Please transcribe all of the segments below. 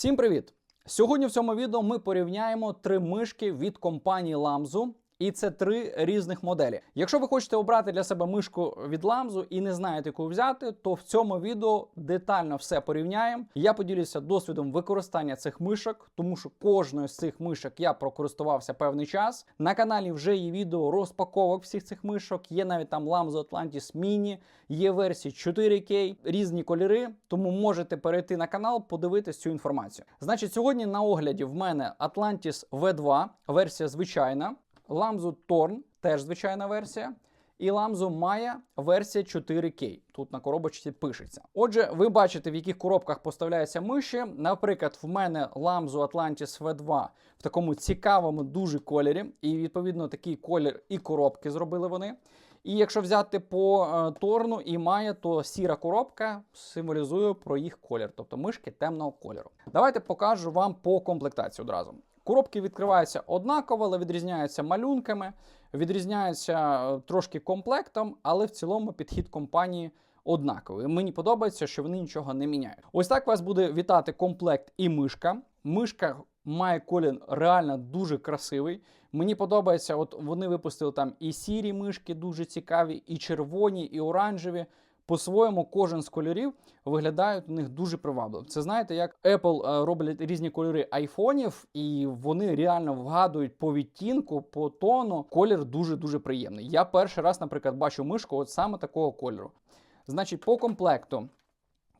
Всім привіт! Сьогодні в цьому відео ми порівняємо три мишки від компанії Lamzu. І це три різних моделі. Якщо ви хочете обрати для себе мишку від Lamzu і не знаєте, яку взяти, то в цьому відео детально все порівняємо. Я поділюся досвідом використання цих мишок, тому що кожною з цих мишок я прокористувався певний час. На каналі вже є відео розпаковок всіх цих мишок. Є навіть там Lamzu Atlantis Mini, є версії 4K, різні кольори. Тому можете перейти на канал, подивитись цю інформацію. Значить, сьогодні на огляді в мене Atlantis V2, версія звичайна. Lamzu Torn, теж звичайна версія. І Lamzu Maya версія 4K. Тут на коробочці пишеться. Отже, ви бачите, в яких коробках поставляються миші. Наприклад, в мене Lamzu Atlantis V2 в такому цікавому дуже кольорі. І відповідно такий колір і коробки зробили вони. І якщо взяти по е, Торну і Maya, то сіра коробка символізує про їх колір, тобто мишки темного кольору. Давайте покажу вам по комплектації одразу. Коробки відкриваються однаково, але відрізняються малюнками, відрізняються е, трошки комплектом, але в цілому підхід компанії однаковий. Мені подобається, що вони нічого не міняють. Ось так вас буде вітати комплект і мишка. Мишка має колір реально дуже красивий. Мені подобається, от вони випустили там і сірі мишки, дуже цікаві, і червоні, і оранжеві. По-своєму, кожен з кольорів виглядають у них дуже привабливо. Це знаєте, як Apple е, роблять різні кольори айфонів, і вони реально вгадують по відтінку, по тону. Колір дуже дуже приємний. Я перший раз, наприклад, бачу мишку от саме такого кольору. Значить, по комплекту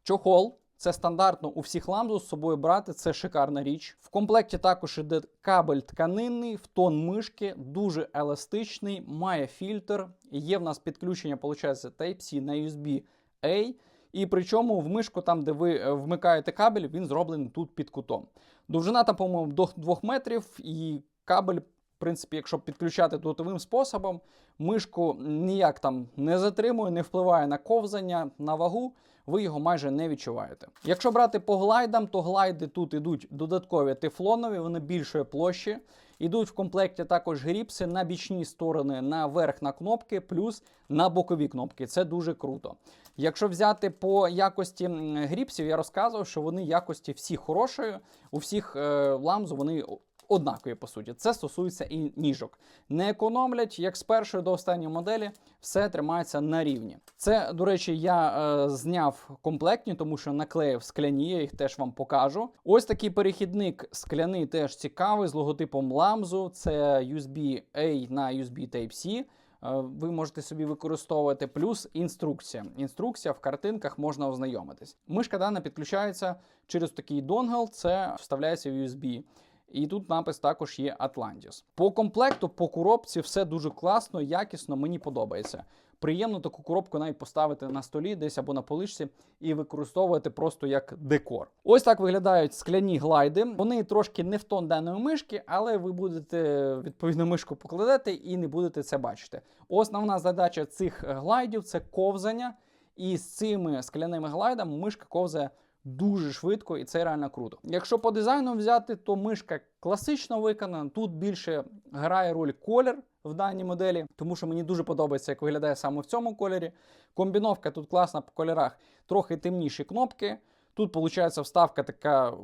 чохол. Це стандартно у всіх ламзу з собою брати, це шикарна річ. В комплекті також іде кабель тканинний, в тон мишки, дуже еластичний, має фільтр. Є в нас підключення, виходить, Type-C на USB-A. І причому в мишку, там, де ви е, вмикаєте кабель, він зроблений тут під кутом. Довжина там, по-моєму, до 2 метрів, і кабель, в принципі, якщо підключати дотовим способом, мишку ніяк там не затримує, не впливає на ковзання, на вагу ви його майже не відчуваєте. Якщо брати по глайдам, то глайди тут ідуть додаткові тефлонові, вони більшої площі. Ідуть в комплекті також гріпси на бічні сторони, на верх на кнопки, плюс на бокові кнопки. Це дуже круто. Якщо взяти по якості гріпсів, я розказував, що вони якості всі хорошої, у всіх е, ламзу вони однакові по суті. Це стосується і ніжок. Не економлять, як з першої до останньої моделі, все тримається на рівні. Це, до речі, я е, зняв комплектні, тому що наклеїв скляні, я їх теж вам покажу. Ось такий перехідник скляний теж цікавий з логотипом ламзу. Це USB-A на USB Type-C. Е, ви можете собі використовувати плюс інструкція. Інструкція в картинках можна ознайомитись. Мишка дана підключається через такий донгл, це вставляється в USB. І тут напис також є Atlantis. По комплекту, по коробці, все дуже класно, якісно, мені подобається. Приємно таку коробку навіть поставити на столі, десь або на поличці, і використовувати просто як декор. Ось так виглядають скляні глайди. Вони трошки не в тон даної мишки, але ви будете відповідно мишку покладати і не будете це бачити. Основна задача цих глайдів це ковзання. І з цими скляними глайдами мишка ковзає дуже швидко, і це реально круто. Якщо по дизайну взяти, то мишка класично виконана. Тут більше грає роль колір в даній моделі, тому що мені дуже подобається, як виглядає саме в цьому кольорі. Комбіновка тут класна по кольорах, трохи темніші кнопки. Тут, виходить, вставка така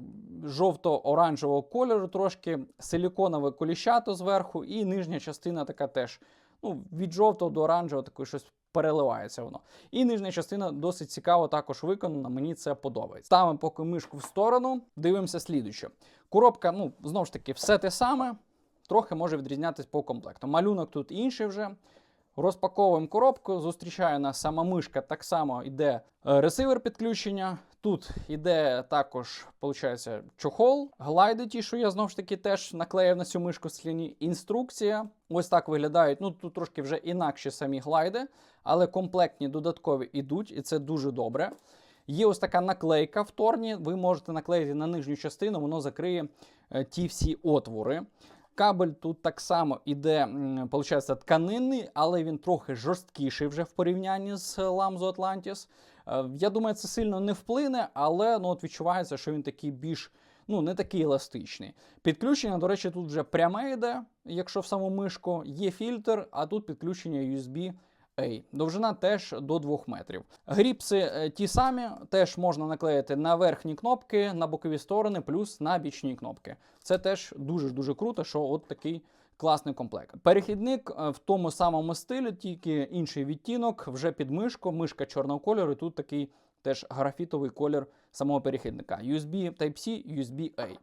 жовто-оранжевого кольору, трошки силіконове коліщато зверху, і нижня частина така теж ну, від жовтого до оранжевого такої щось переливається воно. І нижня частина досить цікаво також виконана, мені це подобається. Ставимо поки мишку в сторону, дивимося слідуюче. Коробка, ну, знову ж таки, все те саме, трохи може відрізнятися по комплекту. Малюнок тут інший вже. Розпаковуємо коробку, зустрічає нас сама мишка, так само йде е, ресивер підключення. Тут йде також, виходить, чохол, глайди, ті, що я знову ж таки теж наклеїв на цю мишку скляні. Інструкція. Ось так виглядають. Ну тут трошки вже інакші самі глайди, але комплектні додаткові йдуть, і це дуже добре. Є ось така наклейка в торні. Ви можете наклеїти на нижню частину, воно закриє е, ті всі отвори. Кабель тут так само іде, виходить, тканинний, але він трохи жорсткіший вже в порівнянні з Lamzo Atlantis. Е, я думаю, це сильно не вплине, але ну, от відчувається, що він такий більш ну, не такий еластичний. Підключення, до речі, тут вже пряме йде, якщо в саму мишку, є фільтр, а тут підключення USB A. Довжина теж до 2 метрів. Гріпси е, ті самі, теж можна наклеїти на верхні кнопки, на бокові сторони, плюс на бічні кнопки. Це теж дуже дуже круто, що от такий класний комплект. Перехідник е, в тому самому стилі, тільки інший відтінок, вже під мишку, мишка чорного кольору. і Тут такий теж графітовий колір самого перехідника. USB Type-C, USB A.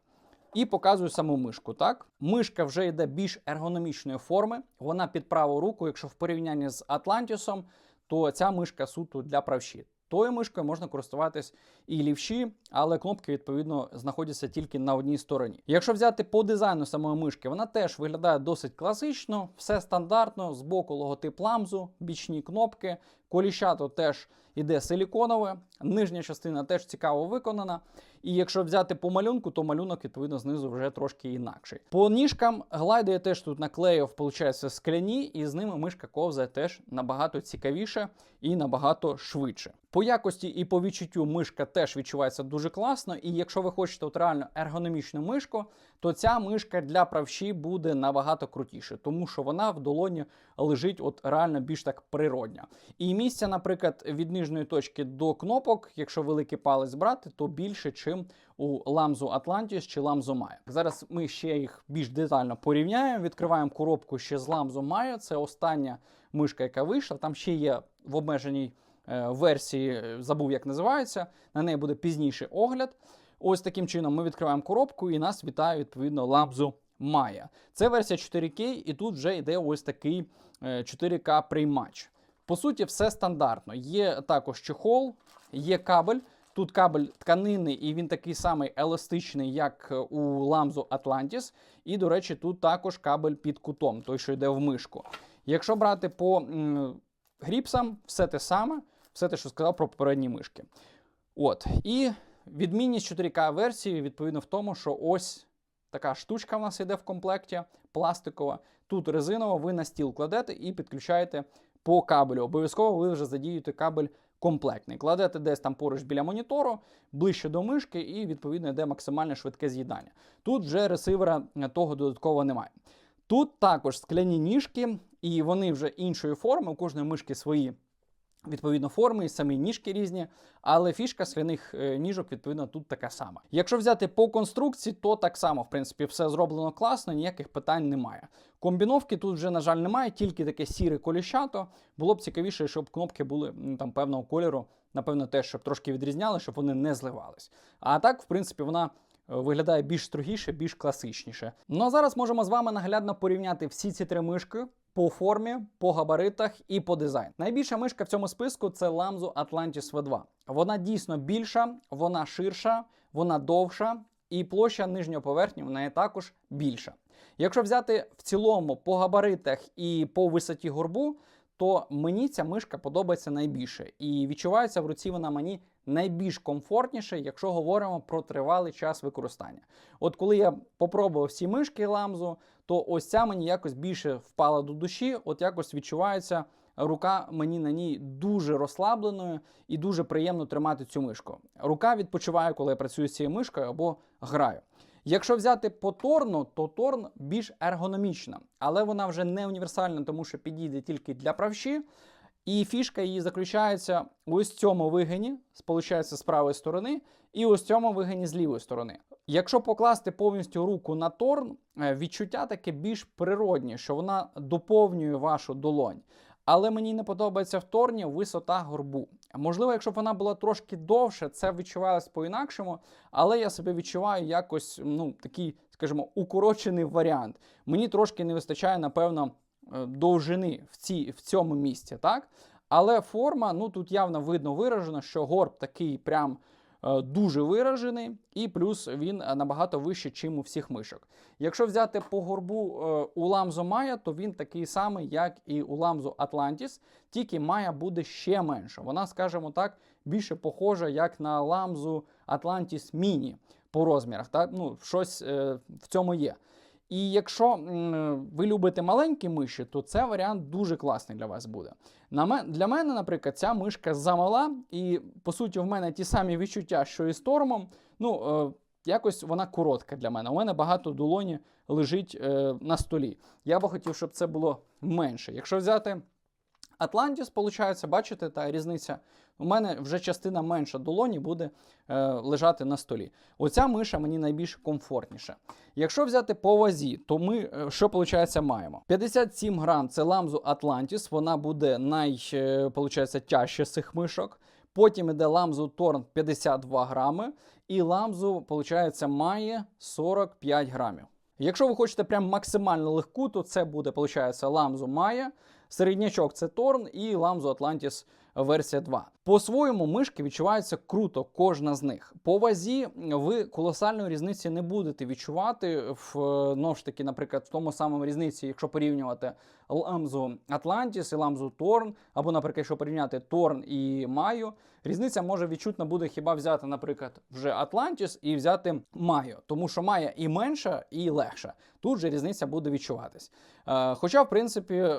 І показую саму мишку. Так, мишка вже йде більш ергономічної форми. Вона під праву руку. Якщо в порівнянні з Атлантісом, то ця мишка суто для правші. Тою мишкою можна користуватись і лівші, але кнопки відповідно знаходяться тільки на одній стороні. Якщо взяти по дизайну самої мишки, вона теж виглядає досить класично, все стандартно. Збоку логотип ламзу, бічні кнопки, коліщато теж іде силіконове, нижня частина теж цікаво виконана. І якщо взяти по малюнку, то малюнок відповідно знизу вже трошки інакший. По ніжкам глайди я теж тут наклеїв, виходить, скляні, і з ними мишка ковзає теж набагато цікавіше і набагато швидше. По якості і по відчуттю мишка теж відчувається дуже класно. І якщо ви хочете от реально ергономічну мишку, то ця мишка для правші буде набагато крутіше, тому що вона в долоні лежить от реально більш так природня. І місця, наприклад, від нижньої точки до кнопок, якщо великий палець брати, то більше, чим у ламзу Atlantis чи ламзу Maya. Зараз ми ще їх більш детально порівняємо. Відкриваємо коробку ще з ламзу Maya. Це остання мишка, яка вийшла. Там ще є в обмеженій е, версії, е, забув, як називається. На неї буде пізніший огляд. Ось таким чином ми відкриваємо коробку і нас вітає відповідно ламзу Maya. Це версія 4К, і тут вже йде ось такий е, 4К приймач. По суті, все стандартно. Є також чехол, є кабель. Тут кабель тканини, і він такий самий еластичний, як у ламзу Atlantis. І, до речі, тут також кабель під кутом, той, що йде в мишку. Якщо брати по м, гріпсам, все те саме, все те, що сказав про попередні мишки. От. І відмінність 4К версії, відповідно, в тому, що ось така штучка в нас йде в комплекті, пластикова. Тут резинова, ви на стіл кладете і підключаєте по кабелю. Обов'язково ви вже задіюєте кабель комплектний. Кладете десь там поруч біля монітору, ближче до мишки, і відповідно йде максимально швидке з'їдання. Тут вже ресивера того додатково немає. Тут також скляні ніжки, і вони вже іншої форми, у кожної мишки свої. Відповідно, форми і самі ніжки різні, але фішка скляних е, ніжок, відповідно, тут така сама. Якщо взяти по конструкції, то так само, в принципі, все зроблено класно, ніяких питань немає. Комбіновки тут вже, на жаль, немає, тільки таке сіре коліщато. Було б цікавіше, щоб кнопки були там певного кольору, напевно, теж, щоб трошки відрізняли, щоб вони не зливались. А так, в принципі, вона. е, Виглядає більш строгіше, більш класичніше. Ну а зараз можемо з вами наглядно порівняти всі ці три мишки по формі, по габаритах і по дизайну. Найбільша мишка в цьому списку це Lamzu Atlantis V2. Вона дійсно більша, вона ширша, вона довша, і площа нижньої поверхні в неї також більша. Якщо взяти в цілому по габаритах і по висоті горбу, то мені ця мишка подобається найбільше. І відчувається в руці вона мені найбільш комфортніше, якщо говоримо про тривалий час використання. От коли я попробував всі мишки ламзу, то ось ця мені якось більше впала до душі, от якось відчувається. Рука мені на ній дуже розслабленою і дуже приємно тримати цю мишку. Рука відпочиває, коли я працюю з цією мишкою або граю. Якщо взяти по торну, то торн більш ергономічна, але вона вже не універсальна, тому що підійде тільки для правші. І фішка її заключається ось в цьому вигині, сполучається з правої сторони, і ось цьому вигині з лівої сторони. Якщо покласти повністю руку на торн, е, відчуття таке більш природнє, що вона доповнює вашу долонь. Але мені не подобається в торні висота горбу. Можливо, якщо б вона була трошки довше, це відчувалось по-інакшому, але я себе відчуваю якось ну, такий, скажімо, укорочений варіант. Мені трошки не вистачає, напевно, е, довжини в, цій, в цьому місці, так? Але форма, ну тут явно видно виражено, що горб такий прям дуже виражений, і плюс він е, набагато вищий, чим у всіх мишок. Якщо взяти по горбу е, у ламзу Майя, то він такий самий, як і у ламзу Атлантіс, тільки Майя буде ще менше. Вона, скажімо так, більше похожа як на ламзу Атлантіс Міні по розмірах. Так? Ну, щось е, в цьому є. І якщо ви любите маленькі миші, то це варіант дуже класний для вас буде. Для мене, наприклад, ця мишка замала, і по суті, в мене ті самі відчуття, що і з тормом. Ну, е, якось вона коротка для мене. У мене багато долоні лежить е, на столі. Я би хотів, щоб це було менше. Якщо взяти Atlantis, виходить, бачите, та різниця. У мене вже частина менша долоні буде е, лежати на столі. Оця миша мені найбільш комфортніша. Якщо взяти по вазі, то ми е, що виходить, маємо? 57 грам це ламзу Atlantis, вона буде най, е, получається, тяжче з цих мишок. Потім іде ламзу Торн 52 грами, і ламзу, виходить, має 45 грамів. Якщо ви хочете прям максимально легку, то це буде, виходить, ламзу Maya, середнячок це Торн і ламзу Atlantis версія 2. По-своєму мишки відчуваються круто, кожна з них. По вазі ви колосальної різниці не будете відчувати в ну ж таки, наприклад, в тому самому різниці, якщо порівнювати ламзу Atlantis і ламзу Торн, або, наприклад, якщо порівняти Торн і Маю, різниця може відчутно буде хіба взяти, наприклад, вже Atlantis і взяти Маю, тому що Мая і менша, і легша. Тут же різниця буде відчуватись. Е, хоча, в принципі.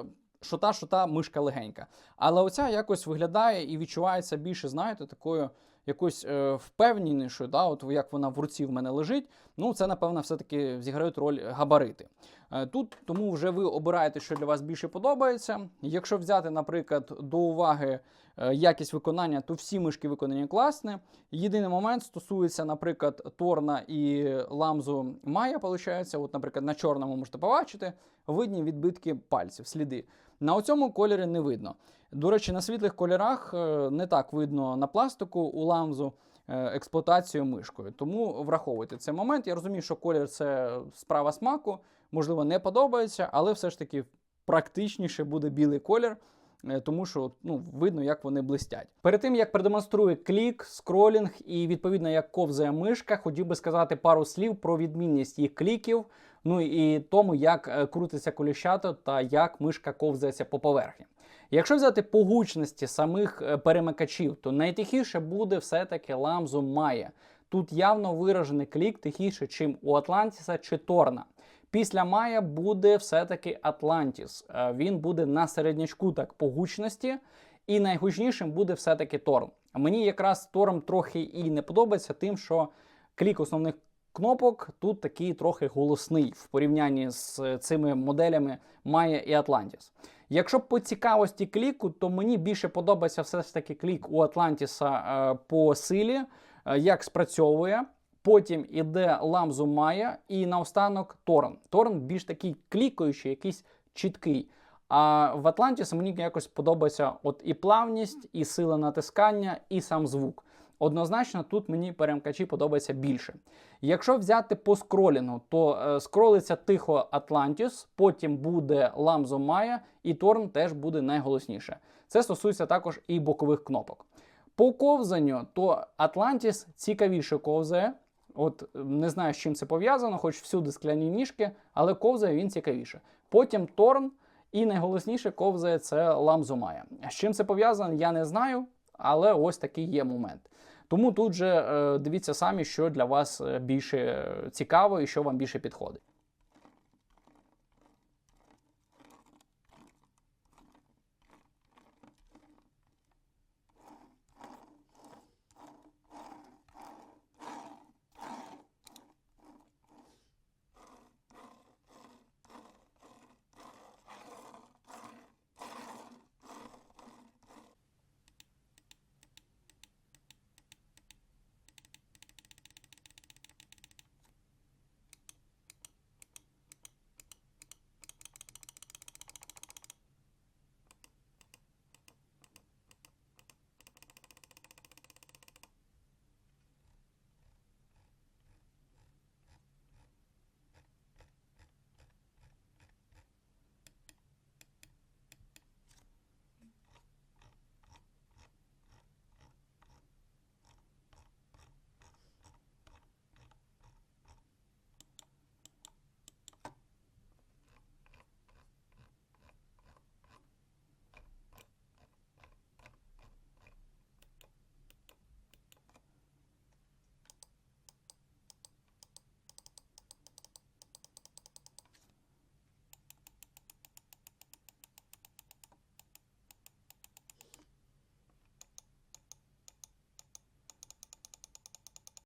Що та, що та мишка легенька. Але оця якось виглядає і відчувається більше, знаєте, такою якось е, впевненішою, да, от як вона в руці в мене лежить. Ну, це, напевно, все-таки зіграють роль габарити. Е, тут тому вже ви обираєте, що для вас більше подобається. Якщо взяти, наприклад, до уваги е, якість виконання, то всі мишки виконані класні. Єдиний момент стосується, наприклад, Торна і ламзу Майя, виходить, от, наприклад, на чорному можете побачити, видні відбитки пальців, сліди. На цьому кольорі не видно. До речі, на світлих кольорах е, не так видно на пластику у ламзу е, експлуатацію мишкою. Тому враховуйте цей момент. Я розумію, що колір це справа смаку, можливо, не подобається, але все ж таки практичніше буде білий колір. е, Тому що ну, видно, як вони блистять. Перед тим як продемонструю клік, скролінг і відповідно як ковзає мишка, хотів би сказати пару слів про відмінність їх кліків, ну і тому, як е, крутиться коліщато та як мишка ковзається по поверхні. Якщо взяти по гучності самих е, перемикачів, то найтихіше буде все-таки ламзу Maya. Тут явно виражений клік тихіше, чим у Атлантіса чи Торна. Після Мая буде все-таки Атлантіс. Е, Він буде на середнячку так по гучності, і найгучнішим буде все-таки Торн. Мені якраз Торн трохи і не подобається, тим, що клік основних кнопок тут такий трохи голосний в порівнянні з е, цими моделями Maya і Atlantis. Якщо по цікавості кліку, то мені більше подобається все ж таки клік у Атлантіса е, по силі, е, як спрацьовує. Потім іде ламзу Maya і наостанок Торн. Торн більш такий клікаючий, якийсь чіткий. А в Атлантіс мені якось подобається от і плавність, і сила натискання, і сам звук. Однозначно, тут мені перемкачі подобається більше. Якщо взяти по скролінгу, то е, скролиться тихо Atlantis, потім буде Ламзо Maya, і Торн теж буде найголосніше. Це стосується також і бокових кнопок. По ковзанню, то Atlantis цікавіше ковзає. От не знаю, з чим це пов'язано, хоч всюди скляні ніжки, але ковзає він цікавіше. Потім Торн, і найголосніше ковзає це Maya. З чим це пов'язано, я не знаю, але ось такий є момент. Тому тут же е, дивіться самі, що для вас е, більше цікаво і що вам більше підходить.